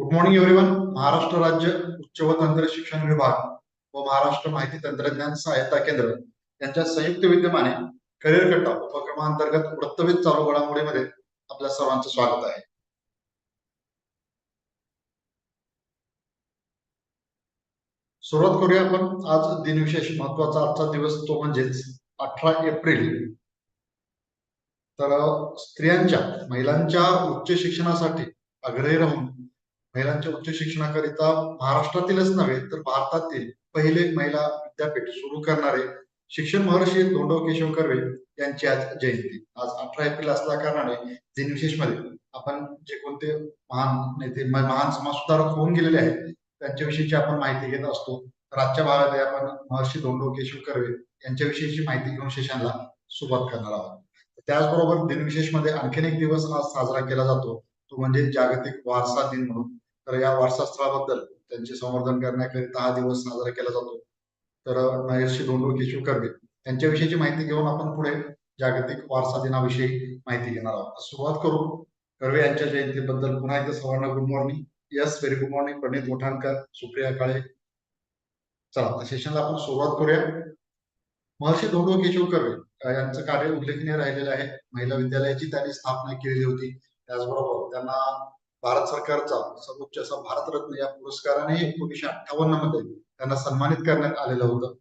Good morning everyone Maharashtra राज्य उच्च व तंत्र शिक्षण विभाग व महाराष्ट्र माहिती तंत्रज्ञान सहायता केंद्र यांच्या संयुक्त विद्यमाने करिअर कट्टा उपक्रमांतर्गत वृत्तवेध चालू घडामोडीमध्ये आपल्या सर्वांचं स्वागत आहे. सुरुवात करूया आपण. आज दिनविशेष महत्त्वाचा आजचा दिवस तो म्हणजेच अठरा एप्रिल. तर स्त्रियांच्या महिलांच्या उच्च शिक्षणासाठी आग्रही राहून महिलांच्या उच्च शिक्षणाकरिता महाराष्ट्रातीलच नव्हे तर भारतातील पहिले महिला विद्यापीठ सुरू करणारे शिक्षण महर्षी धोंडो केशव कर्वे यांची आज जयंती. आज अठरा एप्रिल असल्या कारणाने दिनविशेषमध्ये आपण जे कोणते महान नेते महान समाजसुधारक होऊन गेलेले आहेत त्यांच्याविषयीची आपण माहिती घेत असतो. तर आजच्या भागात आपण महर्षी धोंडो केशव कर्वे यांच्याविषयीची माहिती घेऊन सेशनला सुरुवात करणार आहोत. त्याचबरोबर दिनविशेषमध्ये आणखीन एक दिवस आज साजरा केला जातो. तो म्हणजे जागतिक वारसा दिन म्हणून तर या वारसा स्थळाबद्दल त्यांचे संवर्धन करण्याकरिता हा दिवस साजरा केला जातो. तर महर्षी धोंडू केशव कर्वे यांच्याविषयीची माहिती घेऊन आपण पुढे जागतिक वारसा दिनाविषयी माहिती घेणार आहोत. सुरुवात करू. कर्वे यांच्या जयंतीबद्दल पुन्हा एकदा सर्वांना good morning yes very good morning Pranit Gothankar Supriya Kale चला सेशनला आपण सुरुवात करूया. महर्षी धोंडो केशव कर्वे यांचं कार्य उल्लेखनीय राहिलेलं आहे. महिला विद्यालयाची त्यांनी स्थापना केलेली होती. त्याचबरोबर त्यांना भारत सरकारचा सर्वोच्च असा भारतरत्न या पुरस्काराने एकोणीशे अठ्ठावन्नमध्ये त्यांना सन्मानित करण्यात आलेलं होतं.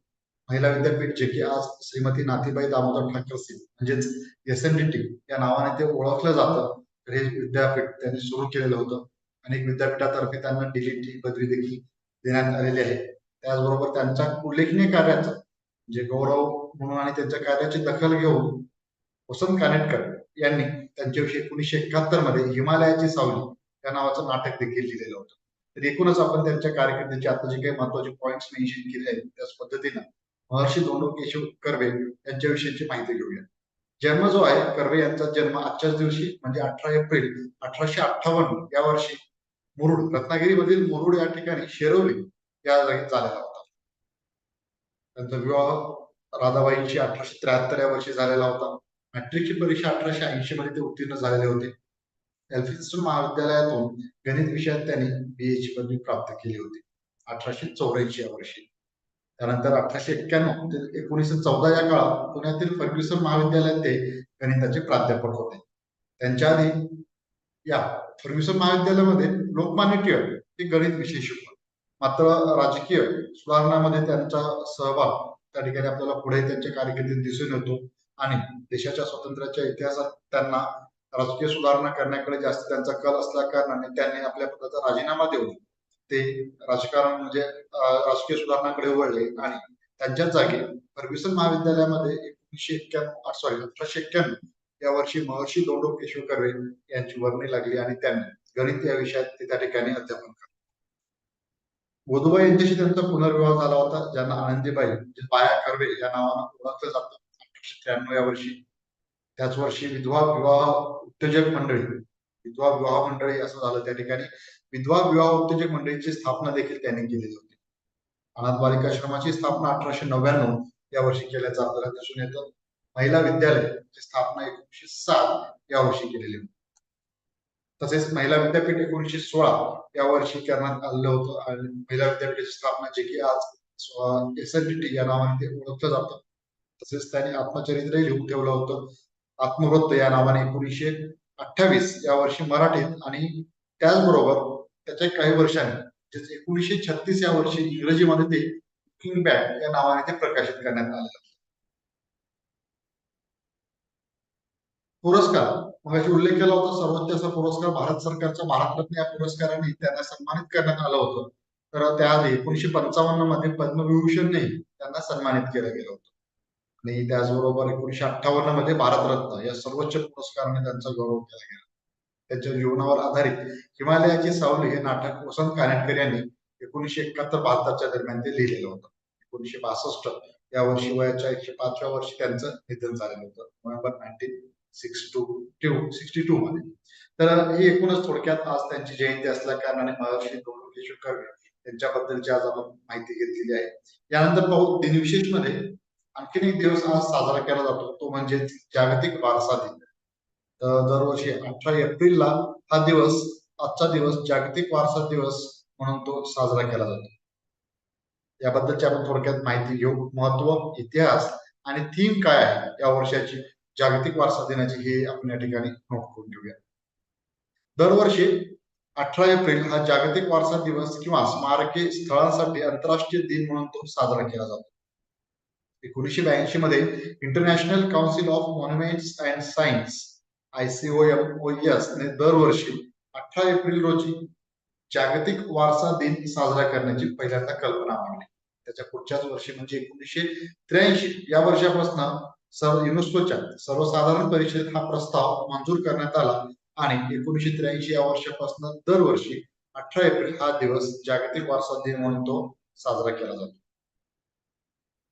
महिला विद्यापीठ जे की आज श्रीमती नाथीबाई दामोदर ठाकर सिंग म्हणजेच एस एन डी टी या नावाने ते ओळखलं जातं. तर हे विद्यापीठ त्यांनी सुरू केलेलं होतं. अनेक विद्यापीठातर्फे त्यांना डीलीटी पदवी देखील देण्यात आलेली आहे. त्याचबरोबर त्यांच्या उल्लेखनीय कार्याचा जे गौरव म्हणून आणि त्यांच्या कार्याची दखल घेऊन वसंत कानेटकर यांनी त्यांच्याविषयी एकोणीशे एकाहत्तरमध्ये हिमालयाची सावली या नावाचं नाटक देखील लिहिलेलं होतं. तर एकूणच आपण त्यांच्या कारकिर्दीचे आता जे काही महत्त्वाचे पॉइंट मेन्शन केले आहेत त्याच पद्धतीनं महर्षी धोंडो केशव कर्वे यांच्याविषयीची माहिती घेऊया. जन्म जो आहे कर्वे यांचा जन्म आजच्याच दिवशी म्हणजे अठरा एप्रिल अठराशे अठ्ठावन्न या वर्षी मुरुड रत्नागिरीमधील मुरुड या ठिकाणी शेरवली या जागी झालेला होता. त्यांचा विवाह राधाबाईंशी अठराशे त्र्याहत्तर या वर्षी झालेला होता. मॅट्रिकची परीक्षा अठराशे ऐंशी मध्ये ते उत्तीर्ण झालेले होते. एल्फिन्स्टन महाविद्यालयातून गणित विषयात त्यांनी बी पदवी प्राप्त केली होती. अठराशे चौऱ्याऐंशी या वर्षी. त्यानंतर अठराशे एक्क्याण्णव ते एकोणीसशे चौदा या काळात पुण्यातील फर्ग्युसन महाविद्यालयात ते गणिताचे प्राध्यापक होते. त्यांच्या आधी या फर्ग्युसन महाविद्यालयामध्ये लोकमान्य टिळक हे गणित विषय शिकवत मात्र राजकीय सुधारणामध्ये त्यांचा सहभाग त्या ठिकाणी आपल्याला पुढे त्यांच्या कारकिर्दीत दिसून येतो आणि देशाच्या स्वातंत्र्याच्या इतिहासात त्यांना राजकीय सुधारणा करण्याकडे जास्त त्यांचा कल असल्या कारणाने त्यांनी आपल्या पदाचा राजीनामा देऊन ते राजकारण म्हणजे राजकीय सुधारणाकडे वळले आणि त्यांच्याच जागी फर्ग्युसन महाविद्यालयामध्ये एकोणीशे एक्क्याण्णव सॉरी अठराशे एक्क्याण्णव या वर्षी महर्षी धोंडो केशव कर्वे यांची वर्णी लागली आणि त्यांनी गणित या विषयात ते त्या ठिकाणी अध्यापन केलं. गोदूबाई यांच्याशी त्यांचा पुनर्विवाह झाला होता ज्यांना आनंदीबाई म्हणजे बाया कर्वे या नावानं ओळखलं जातं. अठराशे त्र्याण्णव या वर्षी त्याच वर्षी विधवा विवाह उत्तेजक मंडळी विधवा विवाह मंडळी असं झालं त्या ठिकाणी. विधवा विवाह उत्तेजक मंडळीची स्थापना देखील त्यांनी केलेली होती. अनाथ बालिकाश्रमाची स्थापना अठराशे नव्याण्णव या वर्षी केल्याचं आपल्याला दिसून येतं महिला विद्यालयाची स्थापना एकोणीशे सात या वर्षी केलेली होती. तसेच महिला विद्यापीठ एकोणीशे सोळा या वर्षी करण्यात आलेलं होतं आणि महिला विद्यापीठाची स्थापना जे की आज एस एन डी टी या नावाने ते ओळखलं जातं. तसेच त्यांनी आत्मचरित्रही लिहून ठेवलं होतं. आत्मवृत्त या नावाने एकोणीसशे अठ्ठावीस या वर्षी मराठीत आणि त्याचबरोबर त्याच्या काही वर्षांनी म्हणजेच एकोणीसशे छत्तीस या वर्षी इंग्रजीमध्ये ते किंग बॅग या नावाने ते प्रकाशित करण्यात आले. पुरस्कार मगाशी उल्लेख केला होता सर्वोच्च असा पुरस्कार भारत सरकारच्या भारतरत्न या पुरस्काराने त्यांना सन्मानित करण्यात आलं होतं. तर त्याआधी एकोणीशे पंचावन्नमध्ये पद्मविभूषणने त्यांना सन्मानित केलं गेलं होतं. आणि त्याचबरोबर एकोणीशे अठ्ठावन्नमध्ये भारतरत्न या सर्वोच्च पुरस्काराने त्यांचा गौरव केला गेला. त्यांच्या जीवनावर आधारित हिमालयाची सावली हे नाटक वसंत कानेटकर यांनी एकोणीशे एकाहत्तर बहात्तरच्या दरम्यान ते लिहिलेलं होतं. एकोणीशे बासष्ट या वर्षी वयाच्या एकशे पाचव्या वर्षी त्यांचं निधन झालेलं होतं. November nineteen six two two sixty two मध्ये. तर ही एकूणच थोडक्यात आज त्यांची जयंती असल्या कारणाने महर्षी गौरव कर्वे यांच्याबद्दलची आज आपण माहिती घेतलेली आहे. यानंतर पाहू दिनविशेषमध्ये आणखीन एक दिवस आज साजरा केला जातो. तो म्हणजे जागतिक वारसा दिन. दरवर्षी अठरा एप्रिलला हा दिवस आजचा दिवस जागतिक वारसा दिवस म्हणून तो साजरा केला जातो. याबद्दलची आपण थोडक्यात माहिती घेऊ. महत्त्व इतिहास आणि थीम काय आहे या वर्षाची जागतिक वारसा दिनाची हे आपण या ठिकाणी नोट करून घेऊया. दरवर्षी अठरा एप्रिल हा जागतिक वारसा दिवस किंवा स्मारके स्थळांसाठी आंतरराष्ट्रीय दिन म्हणून तो साजरा केला जातो. एकोणीसशे ब्याऐंशी मध्ये international council of monuments and science ICOM ने दरवर्षी अठरा एप्रिल रोजी जागतिक वारसा दिन साजरा करण्याची पहिल्यांदा कल्पना मांडली. त्याच्या पुढच्याच वर्षी म्हणजे एकोणीसशे त्र्याऐंशी या वर्षापासून सर्व युनेस्कोच्या सर्वसाधारण परिषदेत हा प्रस्ताव मंजूर करण्यात आला आणि एकोणीसशे त्र्याऐंशी या वर्षापासून दरवर्षी अठरा एप्रिल हा दिवस जागतिक वारसा दिन म्हणून तो साजरा केला जातो.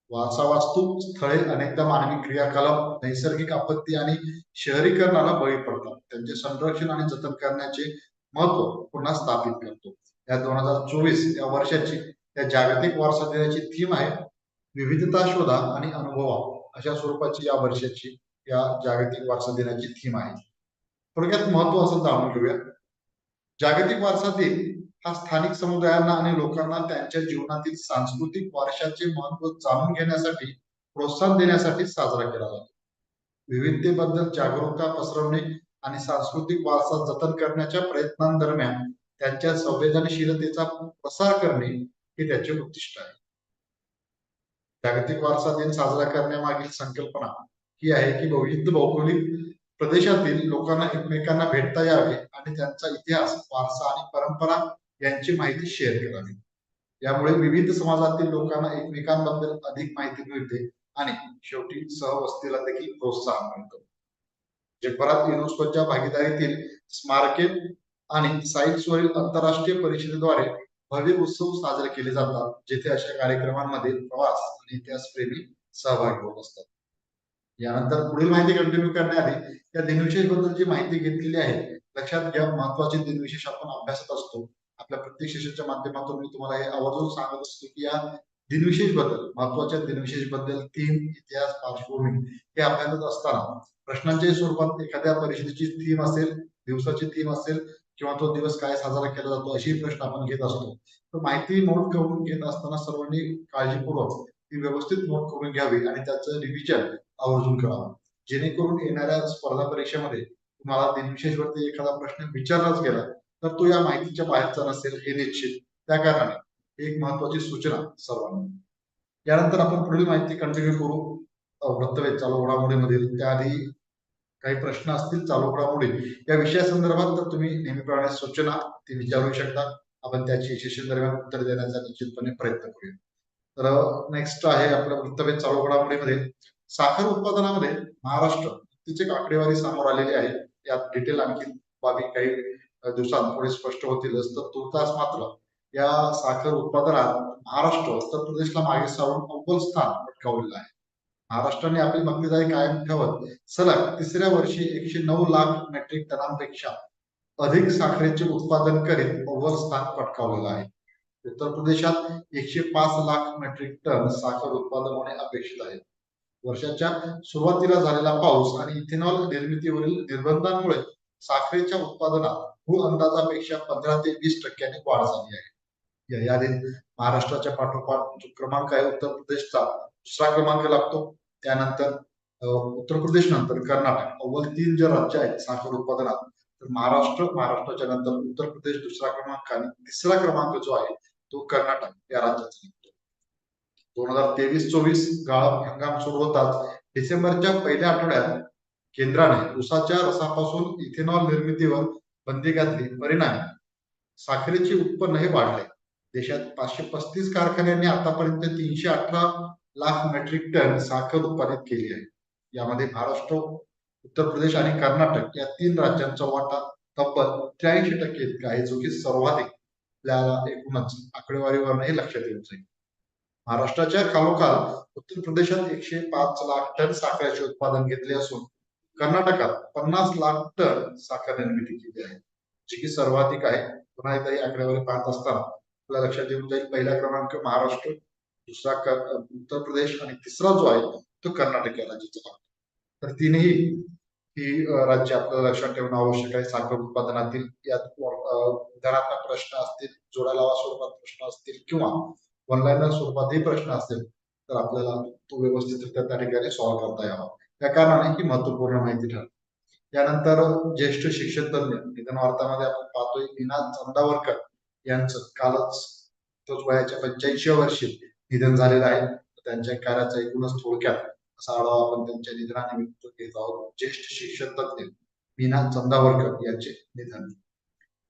वारसा वास्तू स्थळे अनेकदा मानवी क्रियाकलाप नैसर्गिक आपत्ती आणि शहरीकरणाला बळी पडतात. त्यांचे संरक्षण आणि जतन करण्याचे महत्त्व पुन्हा स्थापित करतो. या दोन हजार चोवीस या वर्षाची या जागतिक वारसा दिनाची थीम आहे विविधता शोधा आणि अनुभवा. अशा स्वरूपाची या वर्षाची या जागतिक वारसा दिनाची थीम आहे. थोडक्यात महत्त्व असं जाणून घेऊया. जागतिक वारसा दिन हा स्थानिक समुदायांना आणि लोकांना त्यांच्या जीवनातील सांस्कृतिक वारशाचे महत्त्व जाणून घेण्यासाठी प्रोत्साहन देण्यासाठी साजरा केला जातो. विविधतेबद्दल जागरूकता पसरवणे आणि सांस्कृतिक वारसा जतन करण्याच्या प्रयत्नांदरम्यान त्यांच्या संवेदनशीलतेचा प्रसार करणे हे त्याचे उद्दिष्ट आहे. जागतिक वारसा दिन साजरा करण्यामागील संकल्पना ही आहे की विविध भौगोलिक प्रदेशातील लोकांना एकमेकांना भेटता यावे आणि त्यांचा इतिहास वारसा आणि परंपरा यांची माहिती शेअर करावी यामुळे विविध समाजातील लोकांना एकमेकांबद्दल अधिक माहिती मिळते आणि शेवटी सहवस्तीला देखील प्रोत्साहन मिळतं. जगभरात युनेस्कोच्या भागीदारीतील स्मारके आणि साईट्सवरील आंतरराष्ट्रीय परिषदेद्वारे भव्य उत्सव साजरे केले जातात जेथे अशा कार्यक्रमांमध्ये प्रवास आणि इतिहास प्रेमी सहभागी होत असतात. यानंतर पुढील माहिती कंटिन्यू करण्याआधी या दिनविशेषबद्दल जी माहिती घेतलेली आहे. लक्षात घ्या महत्त्वाचे दिनविशेष आपण अभ्यासत असतो. आपल्या प्रत्येक सेशनच्या माध्यमातून मी तुम्हाला हे आवर्जून सांगत असतो की या दिनविशेषबद्दल महत्त्वाच्या दिनविशेषबद्दल थीम इतिहास पार्श्वभूमी हे अभ्यासत असताना प्रश्नांच्या स्वरूपात एखाद्या परिषदेची थीम असेल दिवसाची थीम असेल किंवा तो दिवस काय साजरा केला जातो अशी प्रश्न आपण घेत असतो. तर माहिती नोट करून घेत असताना सर्वांनी काळजीपूर्वक ती व्यवस्थित नोट करून घ्यावी आणि त्याचं रिव्हिजन आवर्जून करावं. जेणेकरून येणाऱ्या स्पर्धा परीक्षेमध्ये तुम्हाला दिनविशेष वरती एखादा प्रश्न विचारलाच गेला तर तो या माहितीच्या बाहेरचा नसेल हे निश्चित. त्या कारणाने एक महत्वाची सूचना सर्वांना. यानंतर आपण पुढील माहिती कंटिन्यू करू. वृत्तवेध चालू घडामोडीमधील. त्याआधी काही प्रश्न असतील चालू घडामोडी. या विषयासंदर्भात तर तुम्ही नेहमीप्रमाणे सूचना ती विचारू शकता. आपण त्याची सेशन दरम्यान उत्तर देण्याचा निश्चितपणे प्रयत्न करूया. तर नेक्स्ट आहे आपल्या वृत्तवेद चालू घडामोडीमध्ये साखर उत्पादनामध्ये महाराष्ट्र तिचे आकडेवारी समोर आलेली आहे. यात डिटेल आणखी बाबी काही दिवसात थोडे स्पष्ट होतीलच तर तुर्तास मात्र या साखर उत्पादनात महाराष्ट्र उत्तर प्रदेशला मागे सारून अव्वल स्थान पटकावलेलं आहे. महाराष्ट्राने आपली मक्तेदारी कायम ठेवत सलग तिसऱ्या वर्षी एकशे नऊ लाख मेट्रिक टनांपेक्षा अधिक साखरेचे उत्पादन करीत अव्वल स्थान पटकावलेलं आहे. उत्तर प्रदेशात एकशे पाच लाख मेट्रिक टन साखर उत्पादन होणे अपेक्षित आहे. वर्षाच्या सुरुवातीला झालेला पाऊस आणि इथेनॉल निर्मितीवरील निर्बंधांमुळे साखरेच्या उत्पादनात मूळ अंदाजापेक्षा पंधरा ते वीस टक्क्यांनी वाढ झाली आहे. या यादीत महाराष्ट्राच्या पाठोपाठ जो क्रमांक आहे उत्तर प्रदेशचा दुसरा क्रमांक लागतो. त्यानंतर उत्तर प्रदेश नंतर कर्नाटक. अव्वल तीन जे राज्य आहेत साखर उत्पादनात तर महाराष्ट्र महाराष्ट्राच्या नंतर उत्तर प्रदेश दुसरा क्रमांक आणि तिसरा क्रमांक जो आहे तो कर्नाटक या राज्याचा निघतो. दोन हजार तेवीस चोवीस गाळप हंगाम सुरू होताच डिसेंबरच्या पहिल्या आठवड्यात केंद्राने उसाच्या रसापासून इथेनॉल निर्मितीवर बंदी घातली परिणाम साखरेचे उत्पन्न हे वाढले. देशात पाचशे पस्तीस कारखान्यांनी आतापर्यंत तीनशे अठरा लाख मेट्रिक टन साखर उत्पादित केली आहे. यामध्ये महाराष्ट्र उत्तर प्रदेश आणि कर्नाटक या तीन राज्यांचा वाटा तब्बल त्र्याऐंशी टक्के इतका आहे जो की सर्वाधिक. आपल्याला एकूणच आकडेवारीवरही लक्षात येऊन जाईल. महाराष्ट्राच्या खालोखाल उत्तर प्रदेशात एकशे पाच लाख टन साखरेचे उत्पादन घेतले असून कर्नाटकात पन्नास लाख टन साखर निर्मिती केली आहे. जी की सर्वाधिक आहे. पुन्हा एकदा ही आकडेवारी पाहत असताना आपल्या लक्षात येऊन जाईल पहिला क्रमांक महाराष्ट्र दुसरा उत्तर प्रदेश आणि तिसरा जो आहे तो कर्नाटक या राज्याचा तर तिनेही ही राज्य आपल्याला लक्षात ठेवणं आवश्यक आहे. साखर उत्पादनातील यात धनात्मक प्रश्न असतील जोडालावा स्वरूपात प्रश्न असतील किंवा ऑनलाईन स्वरूपातही प्रश्न असतील तर आपल्याला तो व्यवस्थितरित्या त्या ठिकाणी सॉल्व्ह करता यावा. त्या कारणाने ही महत्त्वपूर्ण माहिती ठरते त्यानंतर ज्येष्ठ शिक्षण तज्ञ निधन वार्तामध्ये आपण पाहतोय मीना चंदावरकर यांचं कालच तोच वयाच्या पंच्याऐंशी वर्षी निधन झालेलं आहे. त्यांच्या कार्याचा एकूणच थोडक्यात असा आढावा आपण त्यांच्या निधनानिमित्त घेत आहोत. ज्येष्ठ शिक्षण तज्ञ मीना चंदावरकर यांचे निधन.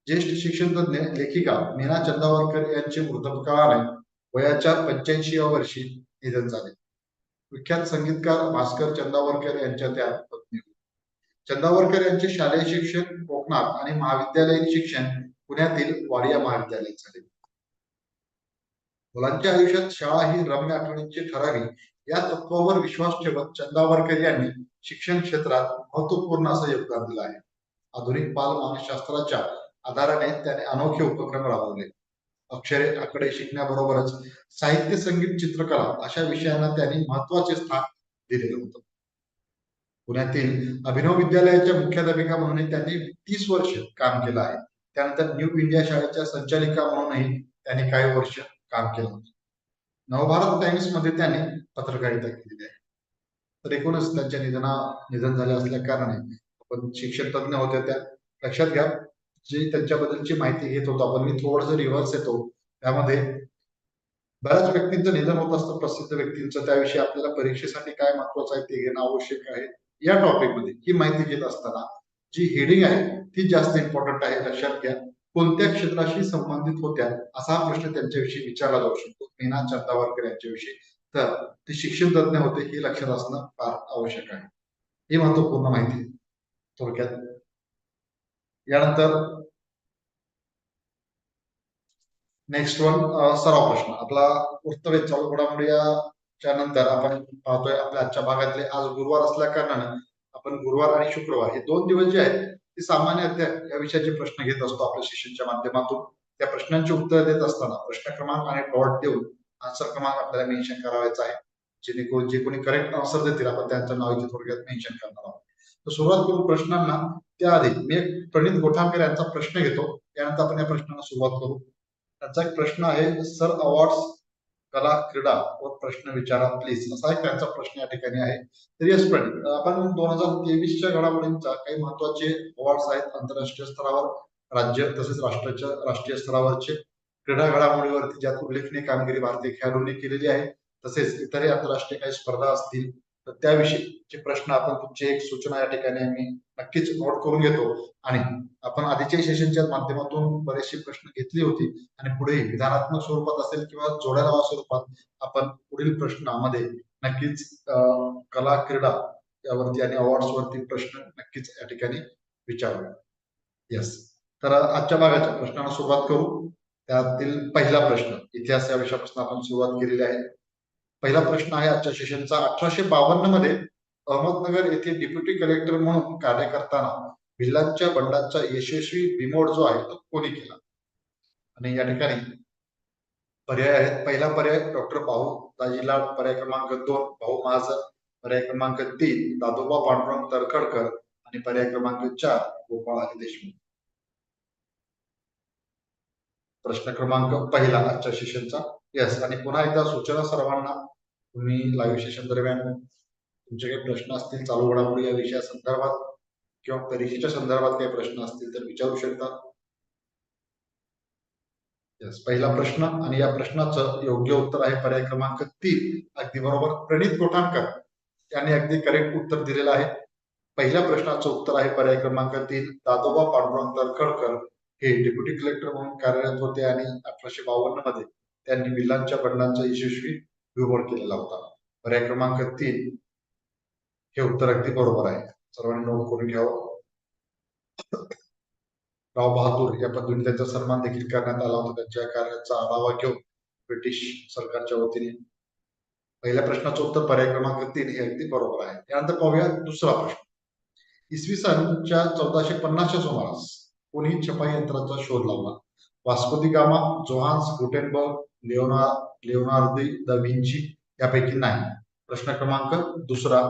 ज्येष्ठ शिक्षण तज्ञ लेखिका मीना चंदावरकर यांचे मृतकाळाने वयाच्या पंच्याऐंशी वर्षी निधन झाले. विख्यात संगीतकार भास्कर चंदावरकर यांच्या त्या पत्नी. चंदावरकर यांचे शालेय शिक्षण कोकणात आणि महाविद्यालयीन शिक्षण पुण्यातील वाडिया महाविद्यालयात झाले. मुलांच्या आयुष्यात शाळा ही रम्य आठवणींची ठरावी या तत्वावर विश्वास ठेवत चंदावरकर यांनी शिक्षण क्षेत्रात महत्त्वपूर्ण असं योगदान दिलं आहे. आधुनिक बाल मानसशास्त्राच्या आधाराने त्याने अनोखे उपक्रम राबवले. अक्षरे आकडे शिकण्याबरोबरच साहित्य संगीत चित्रकला अशा विषयांना त्यांनी महत्त्वाचे स्थान दिलेलं होतं. पुण्यातील अभिनव विद्यालयाच्या मुख्याध्यापिका म्हणून त्यांनी तीस वर्ष काम केलं आहे. त्यानंतर न्यू इंडिया शाळेच्या संचालिका म्हणूनही त्यांनी काही वर्ष काम केलं होतं. नवभारत टाइम्समध्ये त्यांनी पत्रकारिता केलेली आहे. तर एकूणच त्यांच्या निधना निधन झाले असल्या कारणाने आपण शिक्षण तज्ञ होत्या त्या. लक्षात घ्या जी त्यांच्याबद्दलची माहिती घेत होतो. आपण मी थोडस रिव्हर्स येतो. त्यामध्ये बऱ्याच व्यक्तींचं निधन होत असतं. प्रसिद्ध व्यक्तींचं. त्याविषयी आपल्याला परीक्षेसाठी काय महत्वाचं आहे ते घेणं आवश्यक आहे. या टॉपिकमध्ये ही माहिती घेत असताना जी हेडिंग आहे ती जास्त इम्पॉर्टंट आहे. लक्षात घ्या. कोणत्या क्षेत्राशी संबंधित होत्या असा हा प्रश्न त्यांच्याविषयी विचारला जाऊ शकतो. मीना चंदावरकर यांच्याविषयी. तर ते शिक्षण तज्ञ होते. हे लक्षात असणं फार आवश्यक आहे. ही महत्त्वपूर्ण माहिती थोडक्यात. यानंतर नेक्स्ट वन सराव प्रश्न आपला उत्तरे चालू घडामोडीच्या नंतर आपण पाहतोय आपल्या आजच्या भागातले आज गुरुवार असल्या कारणाने आपण गुरुवार आणि शुक्रवार हे दोन दिवस जे आहेत ते सामान्य या विषयाचे प्रश्न घेत असतो आपल्या शिष्यांच्या माध्यमातून त्या प्रश्नांची उत्तर देत असताना प्रश्न क्रमांक आणि डॉट देऊन आन्सर क्रमांक आपल्याला मेन्शन करावायचा आहे जेणेकरून जे कोणी करेक्ट आन्सर देतील आपण त्यांचं नाव इथे थोडक्यात मेन्शन करणार आहोत तर सुरुवात करू प्रश्नांना त्याआधी मी एक प्रणित गोठांकर यांचा प्रश्न घेतो त्यानंतर आपण या प्रश्नाला सुरुवात करू त्यांचा एक प्रश्न आहे सर अवॉर्ड्स कला क्रीडा व प्रश्न विचारा प्लीज असा एक त्यांचा प्रश्न या ठिकाणी आहे. तर यस आपण दोन हजार तेवीसच्या घडामोडींचा काही महत्त्वाचे अवॉर्ड्स आहेत आंतरराष्ट्रीय स्तरावर राज्य तसेच राष्ट्राच्या राष्ट्रीय स्तरावरचे क्रीडा घडामोडीवरती ज्यात उल्लेखनीय कामगिरी भारतीय खेळाडूंनी केलेली आहे तसेच इतरही आंतरराष्ट्रीय काही स्पर्धा असतील तर त्याविषयीचे प्रश्न आपण तुमची एक सूचना या ठिकाणी आम्ही नक्कीच नोट करून घेतो. आणि आपण आधीच्या सेशनच्या माध्यमातून बरेचसे प्रश्न घेतली होती. आणि पुढे विधानात्मक स्वरूपात असेल किंवा जोड्या स्वरूपात आपण पुढील प्रश्नामध्ये नक्कीच कला क्रीडा यावरती आणि अवॉर्ड्स वरती प्रश्न नक्कीच या ठिकाणी विचारूया. येस तर आजच्या भागाच्या प्रश्नाला सुरुवात करू. त्यातील पहिला प्रश्न इतिहास या विषयापासून आपण सुरुवात केलेली आहे. पहिला प्रश्न आहे आजच्या सेशनचा अठराशे बावन्नमध्ये अहमदनगर येथे डेप्युटी कलेक्टर म्हणून कार्य करताना भिल्लांच्या बंडाचा यशस्वी बिमोड जो आहे तो कोणी केला? आणि या ठिकाणी पर्याय आहेत. पहिला पर्याय डॉक्टर भाऊ दाजीलाल पर्याय क्रमांक दोन भाऊ महाजन पर्याय क्रमांक तीन दादोबा पांडुरंग तरखडकर आणि पर्याय क्रमांक चार गोपाळ हरी देशमुख. प्रश्न क्रमांक पहिला आजच्या सेशनचा येस आणि पुन्हा एकदा सूचना सर्वांना तुम्ही लाईव्ह सेशन दरम्यान तुमचे काही प्रश्न असतील चालू घडामोडी या विषया संदर्भात किंवा परीक्षेच्या संदर्भात काही प्रश्न असतील तर विचारू शकता. येस पहिला प्रश्न आणि या प्रश्नाचं योग्य उत्तर आहे पर्याय क्रमांक तीन. अगदी बरोबर. प्रणित गोठाणकर यांनी अगदी करेक्ट उत्तर दिलेलं आहे. पहिल्या प्रश्नाचं उत्तर आहे पर्याय क्रमांक तीन. दादोबा पांडुरंग तरखडकर हे डेप्युटी कलेक्टर म्हणून कार्यरत होते आणि अठराशे बावन्नमध्ये त्यांनी विल्लांच्या बंडांचा यशस्वी विवड केलेला होता. पर्याय क्रमांक तीन हे उत्तर अगदी बरोबर आहे. सर्वांनी नोंद करून घ्यावं. राव बहादूर या पद्धतीने त्यांचा सन्मान देखील करण्यात आला होता. त्यांच्या कार्याचा आढावा घेऊन ब्रिटिश सरकारच्या वतीने. पहिल्या प्रश्नाचं उत्तर पर्याय क्रमांक तीन हे अगदी बरोबर आहे. त्यानंतर पाहूया दुसरा प्रश्न. इसवी सनच्या चौदाशे पन्नासच्या सुमारास कोणी छपाई यंत्राचा शोध लावला? Vasco da Gama Johannes Gutenberg Leona Leonardo da Vinci यापैकी नाही. प्रश्न क्रमांक दुसरा.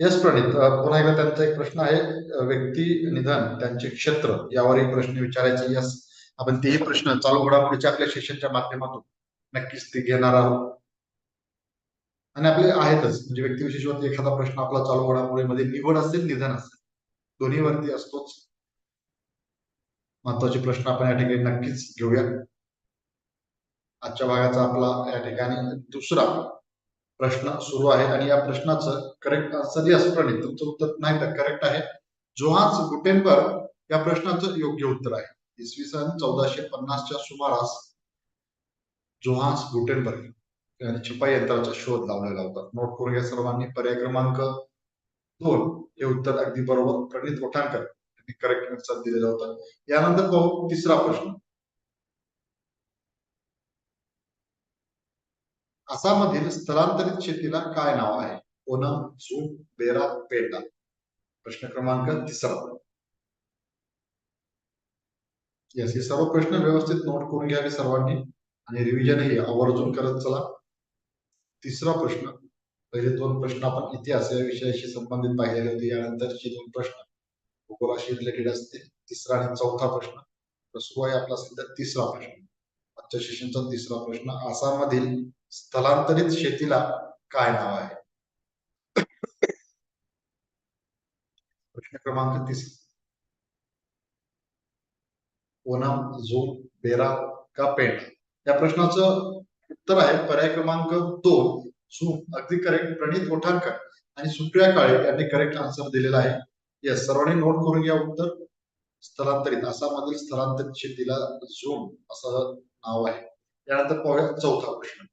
यस प्रणित पुन्हा एकदा त्यांचा एक प्रश्न आहे. व्यक्ती निधन त्यांचे क्षेत्र यावर एक प्रश्न विचारायचे यस आपण तेही प्रश्न चालू घडामोडीच्या आपल्या सेशनच्या माध्यमातून नक्कीच ते घेणार आहोत. आणि आपले आहेतच. म्हणजे व्यक्तिविशेषवरती एखादा प्रश्न आपला चालू घडामोडीमध्ये निवड असेल निधन असेल. दोन्हीवरती असतोच महत्त्वाचे प्रश्न आपण या ठिकाणी नक्कीच घेऊया. आजच्या भागाचा आपला या ठिकाणी दुसरा प्रश्न सुरू आहे. आणि या प्रश्नाचं करेक्ट आन्सर यस प्रणित तुमचं उत्तर नाही तर करेक्ट आहे. जोहान्स गुटेनबर्ग या प्रश्नाचं योग्य उत्तर आहे. इसवी सन चौदाशे पन्नासच्या सुमारास जोहान्स गुटेनबर्ग. आणि छपाई यंत्राचा शोध लावलेला होता नोट करून घ्या सर्वांनी पर्याय क्रमांक दोन हे उत्तर अगदी बरोबर प्रणित वठाणकर यांनी करेक्ट आन्सर दिलेला होता. यानंतर पाहू तिसरा प्रश्न. आसाममधील स्थलांतरित शेतीला काय नाव आहे? ओनम झूम बेरा पेटा प्रश्न क्रमांक तिसरा. येस हे सर्व प्रश्न व्यवस्थित नोट करून घ्यावे सर्वांनी. आणि रिव्हिजनही आवर्जून करत चला. तिसरा प्रश्न. पहिले दोन प्रश्न आपण इतिहास या विषयाशी संबंधित पाहिलेले होते. यानंतरचे दोन प्रश्न भूगोलाशी रिलेटेड असतील. तिसरा आणि चौथा प्रश्न. तर सुरू आहे आपला सध्या तिसरा प्रश्न. आजच्या सेशनचा तिसरा प्रश्न आसाममधील स्थलांतरित शेतीला काय नाव आहे? प्रश्न क्रमांक तीस. ओनम झूम बेरा का पेंड या प्रश्नाचं उत्तर आहे पर्याय क्रमांक दोन. झूम. अगदी करेक्ट प्रणित कोठारकर आणि सुप्रिया काळे यांनी करेक्ट आन्सर दिलेला आहे. येस सर्वांनी नोट करून घ्या उत्तर. स्थलांतरित. आसाममधील स्थलांतरित शेतीला झूम असं नाव आहे. यानंतर पाहूया चौथा प्रश्न.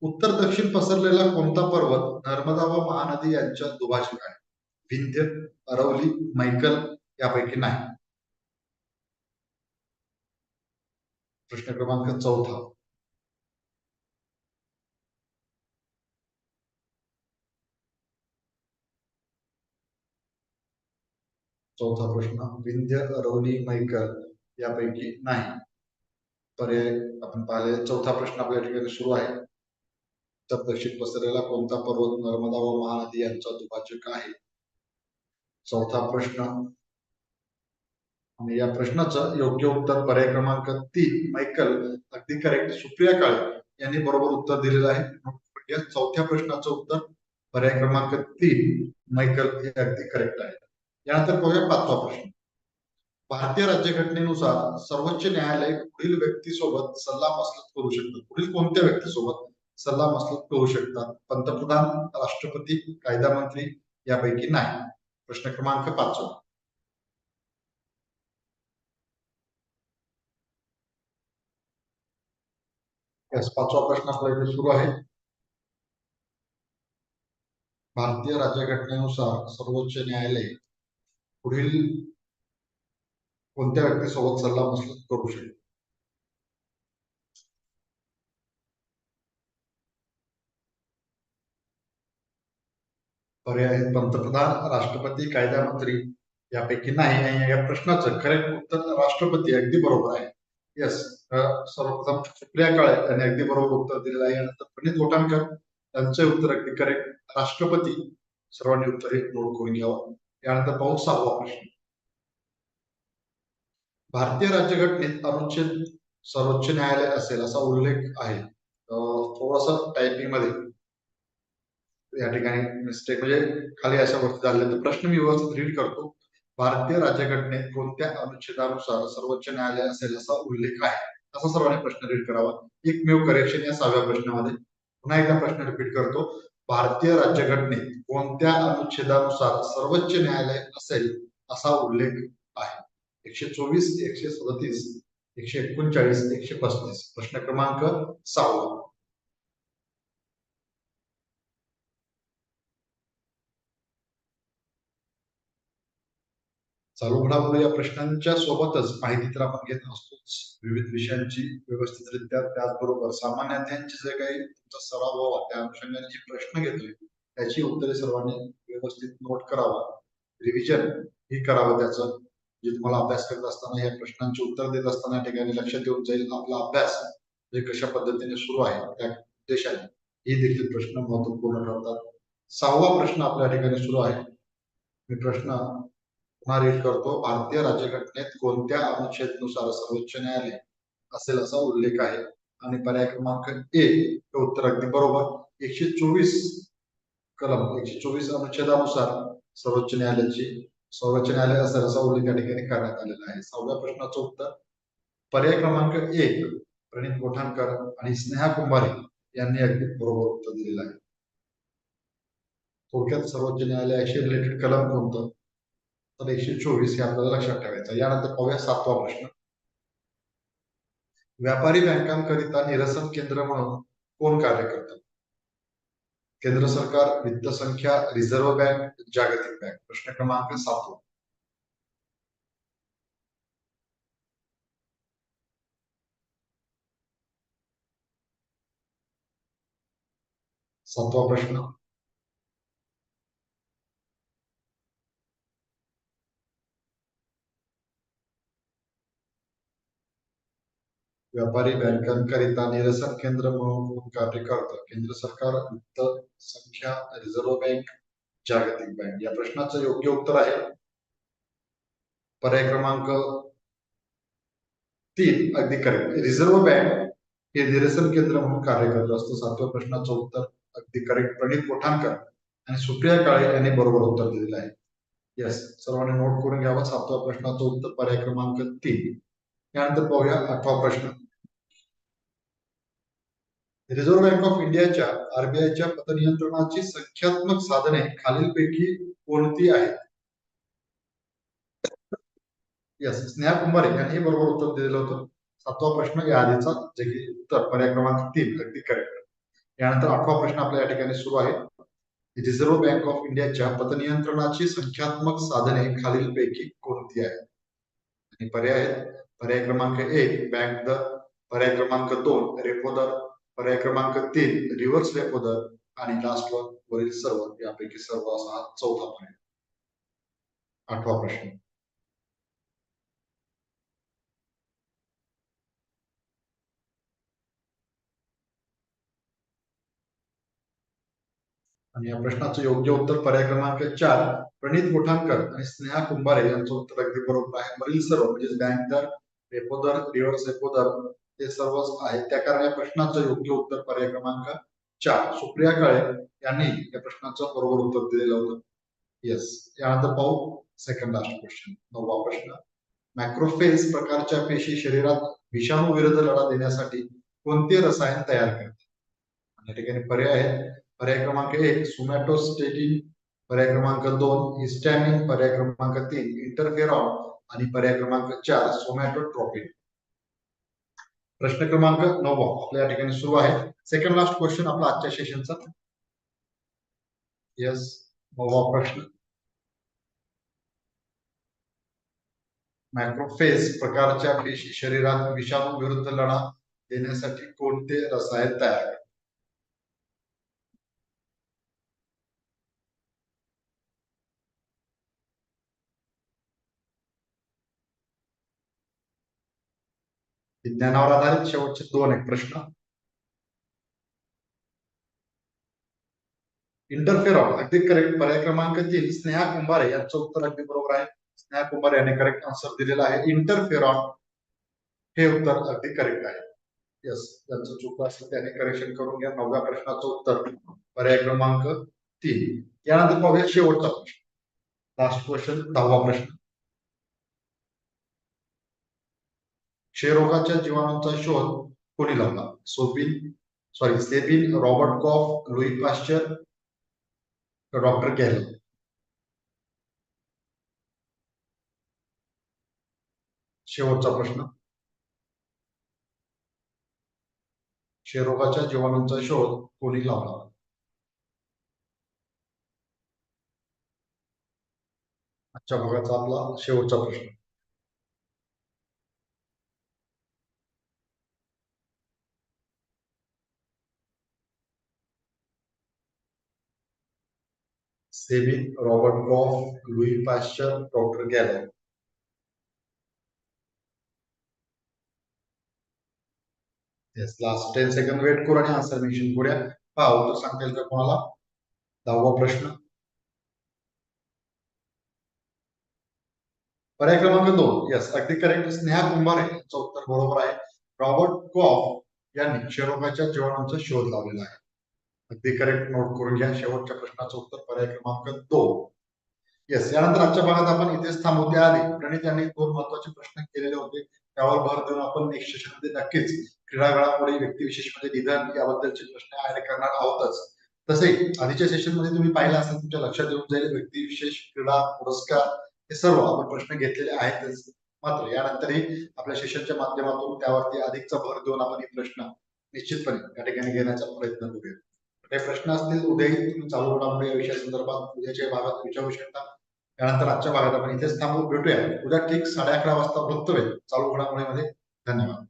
उत्तर दक्षिण पसरलेला कोणता पर्वत नर्मदा व महानदी यांच्या दुभाजक आहे? विंध्य अरवली मैकल यापैकी नाही. प्रश्न क्रमांक चौथा. चौथा प्रश्न विंध्य अरवली मैकल यापैकी नाही. पर्याय आपण पाहिले चौथा प्रश्न आपल्या ठिकाणी सुरू आहे. उत्तर दक्षिण पसरलेला कोणता पर्वत नर्मदा व महानदी यांचा दुभाजक आहे? चौथा प्रश्न. आणि या प्रश्नाचं योग्य उत्तर पर्याय क्रमांक तीन मैकल अगदी करेक्ट सुप्रिया काळे यांनी बरोबर उत्तर दिलेलं आहे. या चौथ्या प्रश्नाचं उत्तर पर्याय क्रमांक तीन मैकल हे अगदी करेक्ट आहे. यानंतर पाहूया पाचवा प्रश्न. भारतीय राज्यघटनेनुसार सर्वोच्च न्यायालय पुढील व्यक्तीसोबत सल्ला मसलत करू शकतात. पुढील कोणत्या व्यक्तीसोबत सल्ला मसलत करू शकतात? पंतप्रधान राष्ट्रपती कायदा मंत्री यापैकी नाही. प्रश्न क्रमांक पाचवा. पाचवा प्रश्न आपला इथे सुरू आहे. भारतीय राज्यघटनेनुसार सर्वोच्च न्यायालय पुढील कोणत्या व्यक्तीसोबत सल्ला मसलत करू शकतो? पर्याय आहेत पंतप्रधान राष्ट्रपती कायदा मंत्री यापैकी नाही या प्रश्नाचं खरे उत्तर राष्ट्रपती अगदी बरोबर आहे. येस सर्वप्रथम सुप्रिया काळे यांनी अगदी बरोबर उत्तर दिलेलं आहे. यानंतर प्रणित गोटाणकर यांचे उत्तर अगदी करेक्ट राष्ट्रपती सर्वांनी उत्तर हे नोट करून घ्यावं. यानंतर पाऊस सहावा प्रश्न. भारतीय राज्यघटनेत अनुच्छेद सर्वोच्च न्यायालय असेल असा उल्लेख आहे. थोडासा टायपिंगमध्ये या ठिकाणी मिस्टेक म्हणजे खाली अशा गोष्टी झाल्या तर प्रश्न मी व्यवस्थित रीड करतो. भारतीय राज्यघटनेत कोणत्या अनुच्छेदानुसार सर्वोच्च न्यायालय असेल असा उल्लेख आहे? असा सर्वांनी प्रश्न रीड करावा. एकमेव करेक्शन या सहाव्या प्रश्नामध्ये. पुन्हा एकदा प्रश्न रिपीट करतो. भारतीय राज्यघटनेत कोणत्या अनुच्छेदानुसार सर्वोच्च न्यायालय असेल असा उल्लेख आहे. एकशे चोवीस एकशे सदतीस एकशे एकोणचाळीस एकशे पस्तीस. प्रश्न क्रमांक सहावा. चालू घडामोडी या प्रश्नांच्या सोबतच माहिती तर आपण घेत असतोच. विविध विषयांची व्यवस्थितरित्या त्याचबरोबर सामान्य अध्ययनचे जे काही तुमचा सराव व्हावा त्या अनुषंगाने जे प्रश्न घेतले त्याची उत्तरे सर्वांनी व्यवस्थित नोट करावा. रिव्हिजन ही करावं त्याचं. जे तुम्हाला अभ्यास करत असताना या प्रश्नांची उत्तर देत असताना ठिकाणी लक्षात येऊन जाईल आपला अभ्यास जे कशा पद्धतीने सुरू आहे त्या उद्देशाने हे देखील प्रश्न महत्त्वपूर्ण ठरतात. सहावा प्रश्न आपल्या ठिकाणी सुरू आहे. मी प्रश्न पुन्हा रीड करतो. भारतीय राज्यघटनेत कोणत्या अनुच्छेदनुसार सर्वोच्च न्यायालय असेल असा उल्लेख आहे? आणि पर्याय क्रमांक ए हे उत्तर अगदी बरोबर. एकशे चोवीस कलम एकशे चोवीस अनुच्छेदानुसार सर्वोच्च न्यायालयाची सर्वोच्च न्यायालय असेल असा उल्लेख या ठिकाणी करण्यात आलेला आहे. सहाव्या प्रश्नाचं उत्तर पर्याय क्रमांक एक प्रणित गोठाणकर आणि स्नेहा कुंभारे यांनी अगदी बरोबर उत्तर दिलेलं आहे. थोडक्यात सर्वोच्च न्यायालयाशी रिलेटेड कलम कोणतं? तर एकशे चोवीस हे आपल्याला लक्षात ठेवायचं यानंतर पाहूया सातवा प्रश्न. व्यापारी बँकांकरिता निरसन केंद्र म्हणून कोण कार्य करतात केंद्र सरकार, वित्त संख्या रिझर्व्ह बँक, जागतिक बँक. प्रश्न क्रमांक सातवा सातवा प्रश्न. व्यापारी बँकांकरिता निरसन केंद्र म्हणून कार्य करतं? केंद्र सरकार, वित्त संख्या रिझर्व्ह बँक जागतिक बँक. या प्रश्नाचं योग्य उत्तर आहे. पर्याय क्रमांक तीन अगदी करेक्ट रिझर्व्ह बँक हे निरसन केंद्र म्हणून कार्य करत असतं. सातव्या प्रश्नाचं उत्तर अगदी करेक्ट प्रणित कोठांकर आणि सुप्रिया काळे यांनी बरोबर उत्तर दिलेलं आहे. येस सर्वांनी नोट करून घ्यावा. सातव्या प्रश्नाचं उत्तर पर्याय क्रमांक तीन. यानंतर पाहूया आठवा प्रश्न. रिझर्व्ह बँक ऑफ़ इंडियाच्या आरबीआयच्या पतनियंत्रणाची संख्यात्मक साधने खालीलपैकी कोणती आहेत? यस स्नेहा कुंभारे यांनी बरोबर उत्तर दिलेलं होतं. सातवा प्रश्न या आधीचा, जे की उत्तर पर्याय क्रमांक तीन अगदी करेक्ट यानंतर आठवा प्रश्न आपल्या या ठिकाणी सुरू आहे. रिझर्व्ह बँक ऑफ़ इंडियाच्या पतनियंत्रणाची संख्यात्मक साधने खालीलपैकी कोणती आहेत? आणि पर्याय आहेत. पर्याय क्रमांक एक, बँक दर पर्याय क्रमांक दोन, रेपो दर. पर्याय क्रमांक तीन रिव्हर्स रेपो दर आणि लास्ट वन वरील सर्व, यापैकी सर्व असा चौथा पर्याय. आठवा प्रश्न. आणि या प्रश्नाचं योग्य उत्तर पर्याय क्रमांक चार, प्रणित कोठाणकर आणि स्नेहा कुंभारे यांचं उत्तर अगदी बरोबर आहे. वरील सर्व म्हणजे बँक दर रेपो दर रिव्हर्स रेपो दर हे सर्व आहे त्या कारण या प्रश्नाचं योग्य उत्तर पर्याय क्रमांक चार सुप्रिया काळे यांनी या प्रश्नाचं बरोबर उत्तर दिलेलं होतं. येस यानंतर पाहू सेकंड लास्ट क्वेश्चन नववा प्रश्न. मॅक्रोफेज प्रकारच्या पेशी शरीरात विषाणू विरुद्ध लढा देण्यासाठी कोणते रसायन तयार करते या ठिकाणी पर्याय आहेत. पर्याय क्रमांक एक सुमॅटोस्टेटिन पर्याय क्रमांक दोन हिस्टॅमिन पर्याय क्रमांक तीन इंटरफेरॉन आणि पर्याय क्रमांक चार सोमॅटोट्रॉपिन प्रश्न क्रमांक नववा आपल्या या सुरू आहे. सेकंड लास्ट क्वेश्चन आपला आजच्या सेशनचा यस नववा प्रश्न. मॅक्रोफेज प्रकारच्या पेशी शरीरात विषाणू विरुद्ध लड़ा देने कोणते रसायन तयार विज्ञानावर आधारित शेवटचे दोन एक प्रश्न. इंटरफेरॉन अगदी करेक्ट पर्याय क्रमांक तीन स्नेहा कुंभारे यांचं उत्तर अगदी बरोबर आहे. स्नेहा कुंभारे यांनी करेक्ट आन्सर दिलेला आहे. इंटरफेरॉन हे उत्तर अगदी करेक्ट आहे. येस ज्यांचं चूक असेल त्याने करेक्शन करून घ्या. नवव्या प्रश्नाचं उत्तर पर्याय क्रमांक तीन. यानंतर पाहूया शेवटचा प्रश्न. लास्ट क्वेश्चन दहावा प्रश्न. क्षयरोगाच्या जीवाणूंचा शोध कोणी लावला? Sobin sorry Sabin Robert Koch Louis Pasteur doctor Gallo शेवटचा प्रश्न. क्षयरोगाच्या जीवाणूंचा शोध कोणी लावला? आजच्या भागाचा आपला शेवटचा प्रश्न. Sabin Robert Koch Louis Pasteur doctor Gallo yes last ten second wait करू आणि आन्सर मेन्शन करूया. पहा उत्तर सांगता येईल का कोणाला? दहावा प्रश्न. पर्याय क्रमांक दोन. येस अगदी करेक्ट स्नेहा कुंभारे यांचं उत्तर बरोबर आहे. रॉबर्ट कॉफ यांनी क्षयरोगाच्या जीवाणूंचा शोध लावलेला आहे. अगदी करेक्ट नोट करून घ्या. शेवटच्या प्रश्नाचं उत्तर पर्याय क्रमांक दोन. येस यानंतर आजच्या भागात आपण इथेच थांबू त्याआधी प्रणित यांनी दोन महत्त्वाचे प्रश्न केलेले होते. त्यावर भर देऊन आपण नेक्स्ट सेशनमध्ये नक्कीच क्रीडा घडामोडी व्यक्तिविशेषमध्ये निधन याबद्दलचे प्रश्न ऍड करणार आहोतच. तसे आधीच्या सेशनमध्ये तुम्ही पाहिलं असेल तुमच्या लक्षात येऊन जाईल व्यक्तिविशेष क्रीडा पुरस्कार हे सर्व आपण प्रश्न घेतलेले आहेतच. मात्र यानंतरही आपल्या सेशनच्या माध्यमातून त्यावरती अधिकचा भर देऊन आपण हे प्रश्न निश्चितपणे या ठिकाणी घेण्याचा प्रयत्न करूया. काही प्रश्न असतील उद्याही तुम्ही चालू घडामोडी या विषयासंदर्भात उद्याच्या भागात विचारू शकता. त्यानंतर आजच्या भागात आपण इथेच थांबू भेटूया. उद्या ठीक साडे अकरा वाजता वृत्तवेध चालू घडामोडीमध्ये. धन्यवाद.